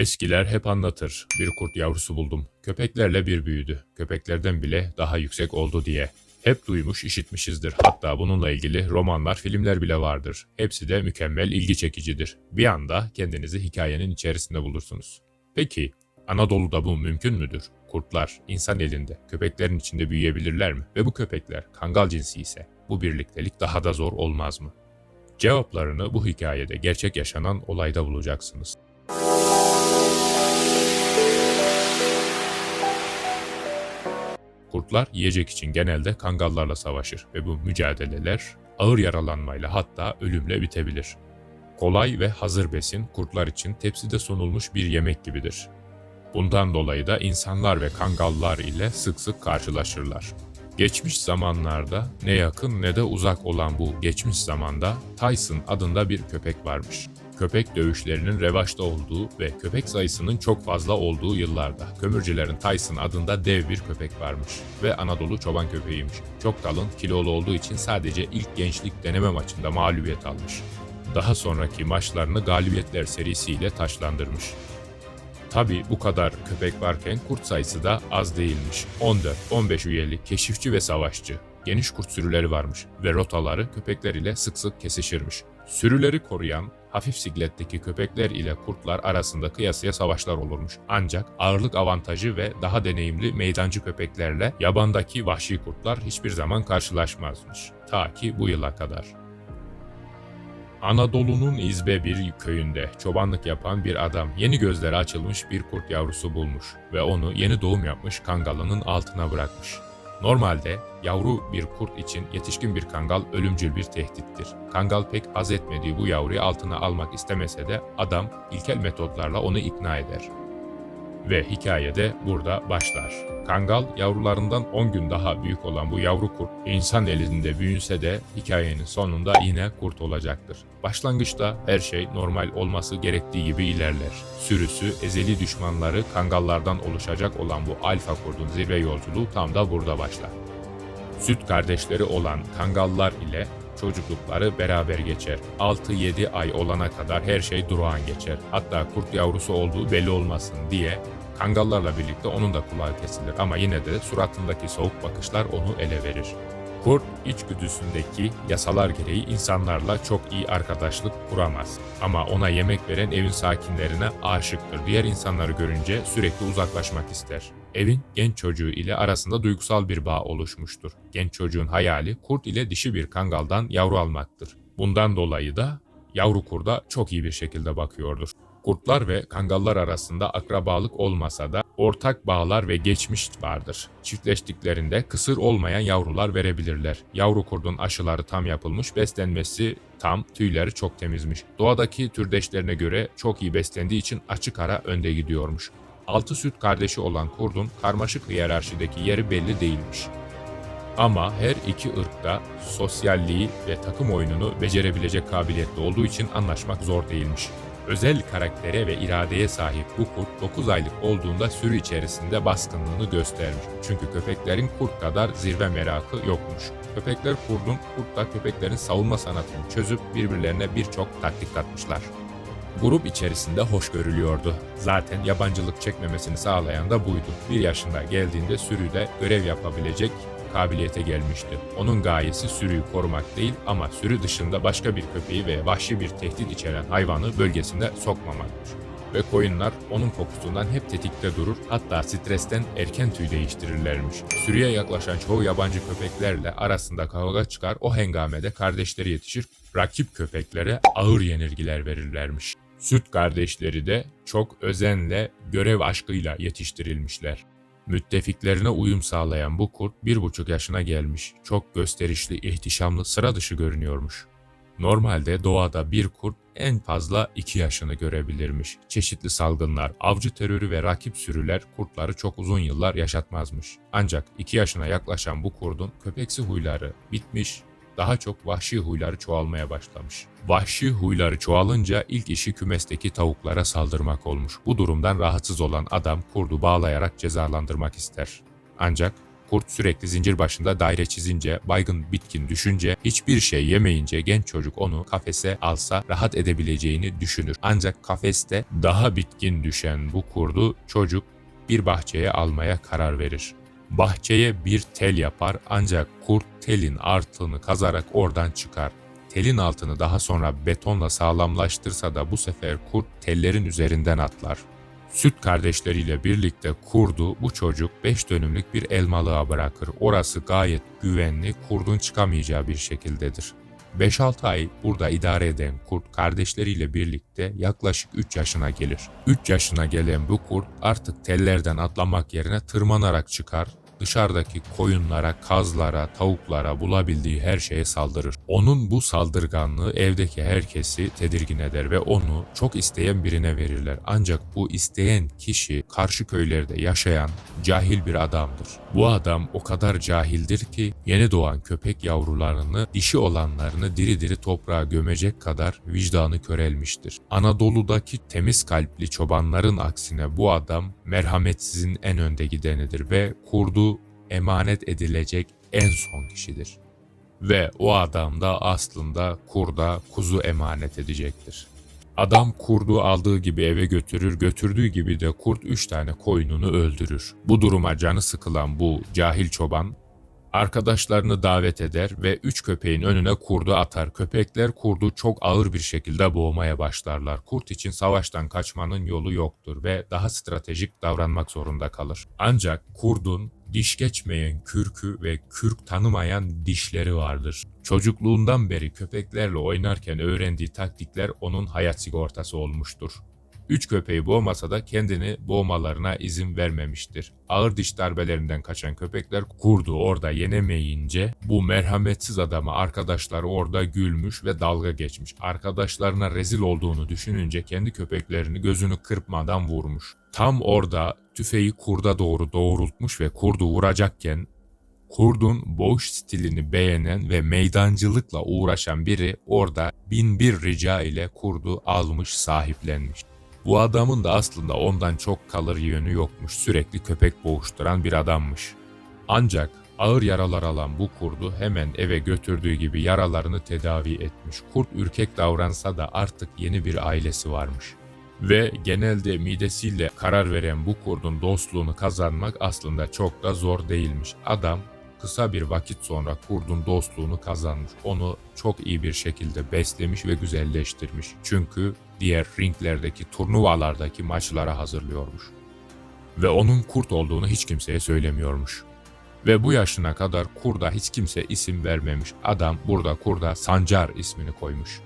Eskiler hep anlatır. Bir kurt yavrusu buldum. Köpeklerle bir büyüdü. Köpeklerden bile daha yüksek oldu diye. Hep duymuş, işitmişizdir. Hatta bununla ilgili romanlar, filmler bile vardır. Hepsi de mükemmel, ilgi çekicidir. Bir anda kendinizi hikayenin içerisinde bulursunuz. Peki, Anadolu'da bu mümkün müdür? Kurtlar insan elinde, köpeklerin içinde büyüyebilirler mi? Ve bu köpekler kangal cinsi ise bu birliktelik daha da zor olmaz mı? Cevaplarını bu hikayede gerçek yaşanan olayda bulacaksınız. Kurtlar yiyecek için genelde kangallarla savaşır ve bu mücadeleler ağır yaralanmayla hatta ölümle bitebilir. Kolay ve hazır besin kurtlar için tepside sunulmuş bir yemek gibidir. Bundan dolayı da insanlar ve kangallar ile sık sık karşılaşırlar. Geçmiş zamanlarda ne yakın ne de uzak olan bu geçmiş zamanda Tyson adında bir köpek varmış. Köpek dövüşlerinin revaçta olduğu ve köpek sayısının çok fazla olduğu yıllarda kömürcülerin Tyson adında dev bir köpek varmış ve Anadolu çoban köpeğiymiş. Çok kalın, kilolu olduğu için sadece ilk gençlik deneme maçında mağlubiyet almış. Daha sonraki maçlarını galibiyetler serisiyle taşlandırmış. Tabi bu kadar köpek varken kurt sayısı da az değilmiş. 14-15 üyeli keşifçi ve savaşçı. Geniş kurt sürüleri varmış ve rotaları köpekler ile sık sık kesişirmiş. Sürüleri koruyan hafif sikletteki köpekler ile kurtlar arasında kıyasıya savaşlar olurmuş. Ancak ağırlık avantajı ve daha deneyimli meydancı köpeklerle yabandaki vahşi kurtlar hiçbir zaman karşılaşmazmış. Ta ki bu yıla kadar. Anadolu'nun İzbe bir köyünde çobanlık yapan bir adam yeni gözleri açılmış bir kurt yavrusu bulmuş ve onu yeni doğum yapmış kangalının altına bırakmış. Normalde yavru bir kurt için yetişkin bir kangal ölümcül bir tehdittir. Kangal pek haz etmediği bu yavruyu altına almak istemese de adam ilkel metotlarla onu ikna eder. Ve hikaye de burada başlar. Kangal yavrularından 10 gün daha büyük olan bu yavru kurt insan elinde büyünse de hikayenin sonunda yine kurt olacaktır. Başlangıçta her şey normal olması gerektiği gibi ilerler. Sürüsü ezeli düşmanları kangallardan oluşacak olan bu alfa kurdun zirve yolculuğu tam da burada başlar. Süt kardeşleri olan kangallar ile çocuklukları beraber geçer. 6-7 ay olana kadar her şey durağan geçer. Hatta kurt yavrusu olduğu belli olmasın diye kangallarla birlikte onun da kulağı kesilir ama yine de suratındaki soğuk bakışlar onu ele verir. Kurt içgüdüsündeki yasalar gereği insanlarla çok iyi arkadaşlık kuramaz. Ama ona yemek veren evin sakinlerine aşıktır. Diğer insanları görünce sürekli uzaklaşmak ister. Evin genç çocuğu ile arasında duygusal bir bağ oluşmuştur. Genç çocuğun hayali kurt ile dişi bir kangaldan yavru almaktır. Bundan dolayı da yavru kurda çok iyi bir şekilde bakıyordur. Kurtlar ve kangallar arasında akrabalık olmasa da ortak bağlar ve geçmiş vardır. Çiftleştiklerinde kısır olmayan yavrular verebilirler. Yavru kurdun aşıları tam yapılmış, beslenmesi tam, tüyleri çok temizmiş. Doğadaki türdeşlerine göre çok iyi beslendiği için açık ara önde gidiyormuş. Altı süt kardeşi olan kurdun karmaşık hiyerarşideki yeri belli değilmiş. Ama her iki ırkta sosyalliği ve takım oyununu becerebilecek kabiliyette olduğu için anlaşmak zor değilmiş. Özel karaktere ve iradeye sahip bu kurt 9 aylık olduğunda sürü içerisinde baskınlığını göstermiş. Çünkü köpeklerin kurt kadar zirve merakı yokmuş. Köpekler kurdun, kurt da köpeklerin savunma sanatını çözüp birbirlerine birçok taktik katmışlar. Grup içerisinde hoş görülüyordu. Zaten yabancılık çekmemesini sağlayan da buydu. Bir yaşında geldiğinde sürüde görev yapabilecek kabiliyete gelmişti. Onun gayesi sürüyü korumak değil ama sürü dışında başka bir köpeği ve vahşi bir tehdit içeren hayvanı bölgesine sokmamakmış. Ve koyunlar onun kokusundan hep tetikte durur hatta stresten erken tüy değiştirirlermiş. Sürüye yaklaşan çoğu yabancı köpeklerle arasında kavga çıkar o hengamede kardeşleri yetişir rakip köpeklere ağır yenilgiler verirlermiş. Süt kardeşleri de çok özenle, görev aşkıyla yetiştirilmişler. Müttefiklerine uyum sağlayan bu kurt bir buçuk yaşına gelmiş. Çok gösterişli, ihtişamlı, sıra dışı görünüyormuş. Normalde doğada bir kurt en fazla 2 yaşını görebilirmiş. Çeşitli salgınlar, avcı terörü ve rakip sürüler kurtları çok uzun yıllar yaşatmazmış. Ancak 2 yaşına yaklaşan bu kurdun köpeksi huyları bitmiş, daha çok vahşi huyları çoğalmaya başlamış. Vahşi huyları çoğalınca ilk işi kümesteki tavuklara saldırmak olmuş. Bu durumdan rahatsız olan adam kurdu bağlayarak cezalandırmak ister. Ancak Kurt sürekli zincir başında daire çizince, baygın bitkin düşünce, hiçbir şey yemeyince genç çocuk onu kafese alsa rahat edebileceğini düşünür. Ancak kafeste daha bitkin düşen bu kurdu çocuk bir bahçeye almaya karar verir. Bahçeye bir tel yapar ancak kurt telin altını kazarak oradan çıkar. Telin altını daha sonra betonla sağlamlaştırsa da bu sefer kurt tellerin üzerinden atlar. Süt kardeşleriyle birlikte kurdu bu çocuk 5 dönümlük bir elmalığa bırakır. Orası gayet güvenli, kurdun çıkamayacağı bir şekildedir. 5-6 ay burada idare eden kurt kardeşleriyle birlikte yaklaşık 3 yaşına gelir. 3 yaşına gelen bu kurt artık tellerden atlamak yerine tırmanarak çıkar, dışarıdaki koyunlara, kazlara, tavuklara bulabildiği her şeye saldırır. Onun bu saldırganlığı evdeki herkesi tedirgin eder ve onu çok isteyen birine verirler. Ancak bu isteyen kişi karşı köylerde yaşayan cahil bir adamdır. Bu adam o kadar cahildir ki yeni doğan köpek yavrularını, dişi olanlarını diri diri toprağa gömecek kadar vicdanı körelmiştir. Anadolu'daki temiz kalpli çobanların aksine bu adam merhametsizin en önde gidenidir ve kurdu emanet edilecek en son kişidir. Ve o adam da aslında kurda kuzu emanet edecektir. Adam kurdu aldığı gibi eve götürür, götürdüğü gibi de kurt üç tane koyununu öldürür. Bu duruma canı sıkılan bu cahil çoban arkadaşlarını davet eder ve üç köpeğin önüne kurdu atar. Köpekler kurdu çok ağır bir şekilde boğmaya başlarlar. Kurt için savaştan kaçmanın yolu yoktur ve daha stratejik davranmak zorunda kalır. Ancak kurdun diş geçmeyen kürkü ve kürk tanımayan dişleri vardır. Çocukluğundan beri köpeklerle oynarken öğrendiği taktikler onun hayat sigortası olmuştur. Üç köpeği boğmasa da kendini boğmalarına izin vermemiştir. Ağır diş darbelerinden kaçan köpekler kurdu orada yenemeyince bu merhametsiz adama arkadaşları orada gülmüş ve dalga geçmiş. Arkadaşlarına rezil olduğunu düşününce kendi köpeklerini gözünü kırpmadan vurmuş. Tam orada tüfeği kurda doğru doğrultmuş ve kurdu vuracakken Kurdun boş stilini beğenen ve meydancılıkla uğraşan biri orada bin bir rica ile kurdu almış sahiplenmiş. Bu adamın da aslında ondan çok kalır yönü yokmuş. Sürekli köpek boğuşturan bir adammış. Ancak ağır yaralar alan bu kurdu hemen eve götürdüğü gibi yaralarını tedavi etmiş. Kurt ürkek davransa da artık yeni bir ailesi varmış. Ve genelde midesiyle karar veren bu kurdun dostluğunu kazanmak aslında çok da zor değilmiş. Adam kısa bir vakit sonra kurdun dostluğunu kazanmış. Onu çok iyi bir şekilde beslemiş ve güzelleştirmiş. Çünkü diğer ringlerdeki turnuvalardaki maçlara hazırlıyormuş. Ve onun kurt olduğunu hiç kimseye söylemiyormuş. Ve bu yaşına kadar kurda hiç kimse isim vermemiş. Adam burada kurda Sancar ismini koymuş.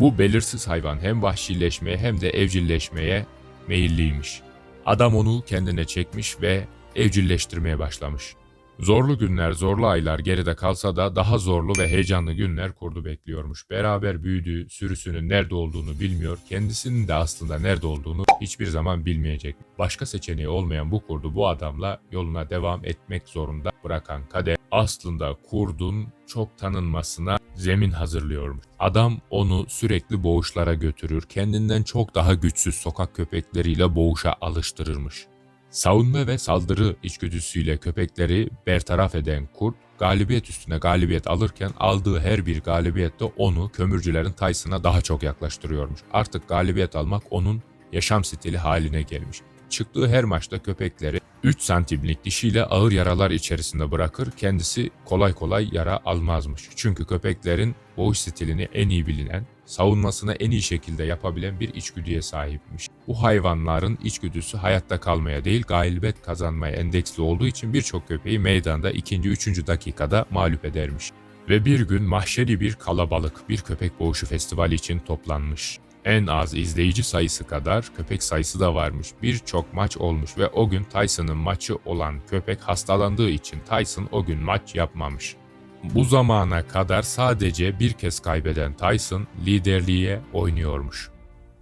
Bu belirsiz hayvan hem vahşileşmeye hem de evcilleşmeye meyilliymiş. Adam onu kendine çekmiş ve evcilleştirmeye başlamış. Zorlu günler, zorlu aylar geride kalsa da daha zorlu ve heyecanlı günler kurdu bekliyormuş. Beraber büyüdüğü sürüsünün nerede olduğunu bilmiyor, kendisinin de aslında nerede olduğunu hiçbir zaman bilmeyecek. Başka seçeneği olmayan bu kurdu bu adamla yoluna devam etmek zorunda bırakan kader aslında kurdun çok tanınmasına zemin hazırlıyormuş. Adam onu sürekli boğuşlara götürür, kendinden çok daha güçsüz sokak köpekleriyle boğuşa alıştırırmış. Savunma ve saldırı içgüdüsüyle köpekleri bertaraf eden kurt, galibiyet üstüne galibiyet alırken aldığı her bir galibiyette onu kömürcülerin Tyson'a daha çok yaklaştırıyormuş. Artık galibiyet almak onun yaşam stili haline gelmiş. Çıktığı her maçta köpekleri 3 santimlik dişiyle ağır yaralar içerisinde bırakır, kendisi kolay kolay yara almazmış. Çünkü köpeklerin boğuş stilini en iyi bilinen, savunmasını en iyi şekilde yapabilen bir içgüdüye sahipmiş. Bu hayvanların içgüdüsü hayatta kalmaya değil galibiyet kazanmaya endeksli olduğu için birçok köpeği meydanda ikinci, üçüncü dakikada mağlup edermiş. Ve bir gün mahşeri bir kalabalık bir köpek boğuşu festivali için toplanmış. En az izleyici sayısı kadar köpek sayısı da varmış. Birçok maç olmuş ve o gün Tyson'ın maçı olan köpek hastalandığı için Tyson o gün maç yapmamış. Bu zamana kadar sadece bir kez kaybeden Tyson liderliğe oynuyormuş.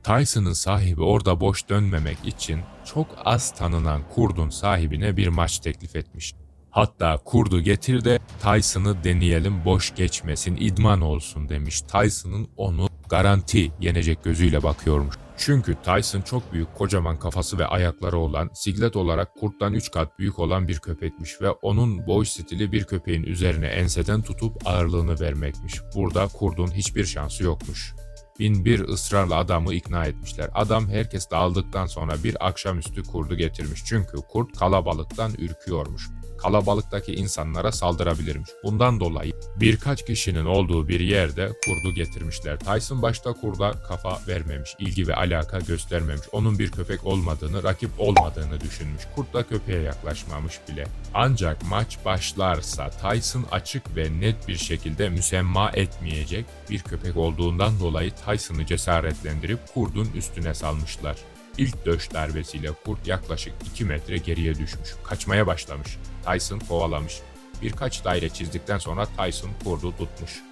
Tyson'ın sahibi orada boş dönmemek için çok az tanınan kurdun sahibine bir maç teklif etmiş. Hatta kurdu getir de Tyson'ı deneyelim boş geçmesin idman olsun demiş. Tyson'ın onu garanti yenecek gözüyle bakıyormuş. Çünkü Tyson çok büyük kocaman kafası ve ayakları olan, siglet olarak kurttan 3 kat büyük olan bir köpekmiş ve onun boy stili bir köpeğin üzerine enseden tutup ağırlığını vermekmiş. Burada kurdun hiçbir şansı yokmuş. Bin bir ısrarla adamı ikna etmişler. Adam herkes dağıldıktan sonra bir akşamüstü kurdu getirmiş. Çünkü kurt kalabalıktan ürküyormuş. Kalabalıktaki insanlara saldırabilirmiş. Bundan dolayı birkaç kişinin olduğu bir yerde kurdu getirmişler. Tyson başta kurda kafa vermemiş, ilgi ve alaka göstermemiş. Onun bir köpek olmadığını, rakip olmadığını düşünmüş. Kurt da köpeğe yaklaşmamış bile. Ancak maç başlarsa Tyson açık ve net bir şekilde müsemma etmeyecek bir köpek olduğundan dolayı Tyson'ı cesaretlendirip kurdun üstüne salmışlar. İlk döş darbesiyle kurt yaklaşık 2 metre geriye düşmüş. Kaçmaya başlamış. Tyson kovalamış. Birkaç daire çizdikten sonra Tyson kurdu tutmuş.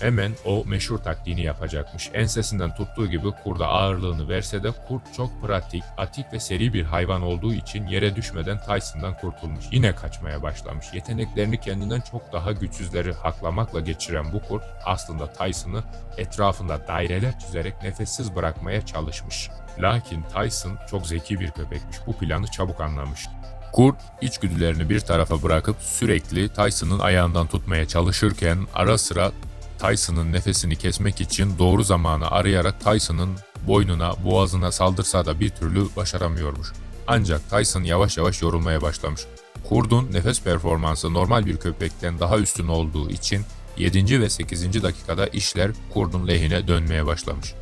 Hemen o meşhur taktiğini yapacakmış. Ensesinden tuttuğu gibi kurda ağırlığını verse de kurt çok pratik, atik ve seri bir hayvan olduğu için yere düşmeden Tyson'dan kurtulmuş. Yine kaçmaya başlamış. Yeteneklerini kendinden çok daha güçsüzleri haklamakla geçiren bu kurt aslında Tyson'ı etrafında daireler çizerek nefessiz bırakmaya çalışmış. Lakin Tyson çok zeki bir köpekmiş. Bu planı çabuk anlamış. Kurt içgüdülerini bir tarafa bırakıp sürekli Tyson'ın ayağından tutmaya çalışırken ara sıra Tyson'ın nefesini kesmek için doğru zamanı arayarak Tyson'ın boynuna, boğazına saldırsa da bir türlü başaramıyormuş. Ancak Tyson yavaş yavaş yorulmaya başlamış. Kurdun nefes performansı normal bir köpekten daha üstün olduğu için 7. ve 8. dakikada işler kurdun lehine dönmeye başlamış.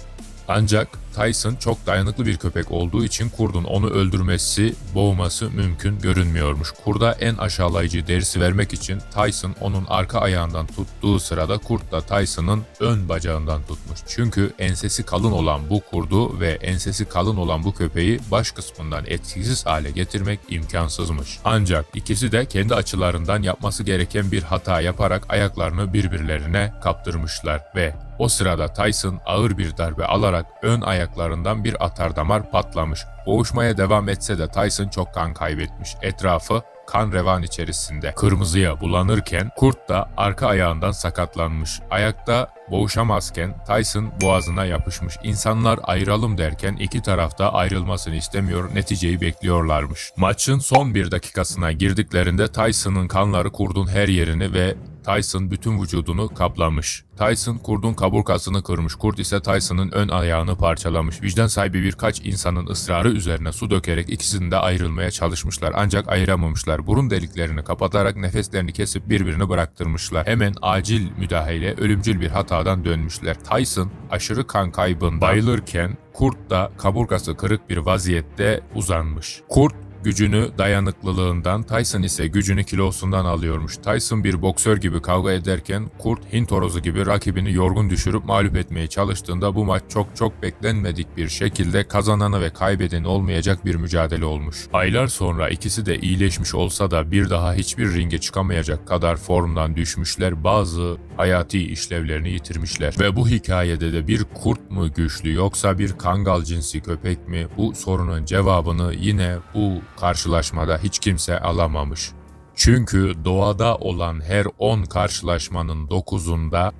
Ancak Tyson çok dayanıklı bir köpek olduğu için kurdun onu öldürmesi, boğması mümkün görünmüyormuş. Kurda en aşağılayıcı dersi vermek için Tyson onun arka ayağından tuttuğu sırada kurt da Tyson'ın ön bacağından tutmuş. Çünkü ensesi kalın olan bu kurdu ve ensesi kalın olan bu köpeği baş kısmından etkisiz hale getirmek imkansızmış. Ancak ikisi de kendi açılarından yapması gereken bir hata yaparak ayaklarını birbirlerine kaptırmışlar ve o sırada Tyson ağır bir darbe alarak ön ayaklarından bir atardamar patlamış. Boğuşmaya devam etse de Tyson çok kan kaybetmiş. Etrafı kan revan içerisinde kırmızıya bulanırken kurt da arka ayağından sakatlanmış. Ayakta boğuşamazken Tyson boğazına yapışmış. İnsanlar ayıralım derken iki tarafta ayrılmasını istemiyor, neticeyi bekliyorlarmış. Maçın son bir dakikasına girdiklerinde Tyson'ın kanları kurdun her yerini ve Tyson bütün vücudunu kaplamış. Tyson kurdun kaburgasını kırmış. Kurt ise Tyson'ın ön ayağını parçalamış. Vicdan sahibi birkaç insanın ısrarı üzerine su dökerek ikisini de ayrılmaya çalışmışlar. Ancak ayıramamışlar. Burun deliklerini kapatarak nefeslerini kesip birbirini bıraktırmışlar. Hemen acil müdahale ölümcül bir hatadan dönmüşler. Tyson aşırı kan kaybından bayılırken Kurt da kaburgası kırık bir vaziyette uzanmış. Kurt gücünü dayanıklılığından, Tyson ise gücünü kilosundan alıyormuş. Tyson bir boksör gibi kavga ederken Kurt Hint horozu gibi rakibini yorgun düşürüp mağlup etmeye çalıştığında bu maç çok çok beklenmedik bir şekilde kazananı ve kaybedeni olmayacak bir mücadele olmuş. Aylar sonra ikisi de iyileşmiş olsa da bir daha hiçbir ringe çıkamayacak kadar formdan düşmüşler, bazı hayati işlevlerini yitirmişler. Ve bu hikayede de bir kurt mu güçlü yoksa bir kangal cinsi köpek mi bu sorunun cevabını yine bu karşılaşmada hiç kimse alamamış. Çünkü doğada olan her 10 karşılaşmanın 9'unda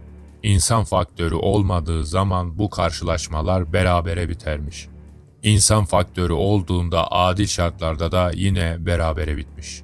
insan faktörü olmadığı zaman bu karşılaşmalar berabere bitermiş. İnsan faktörü olduğunda adil şartlarda da yine berabere bitmiş.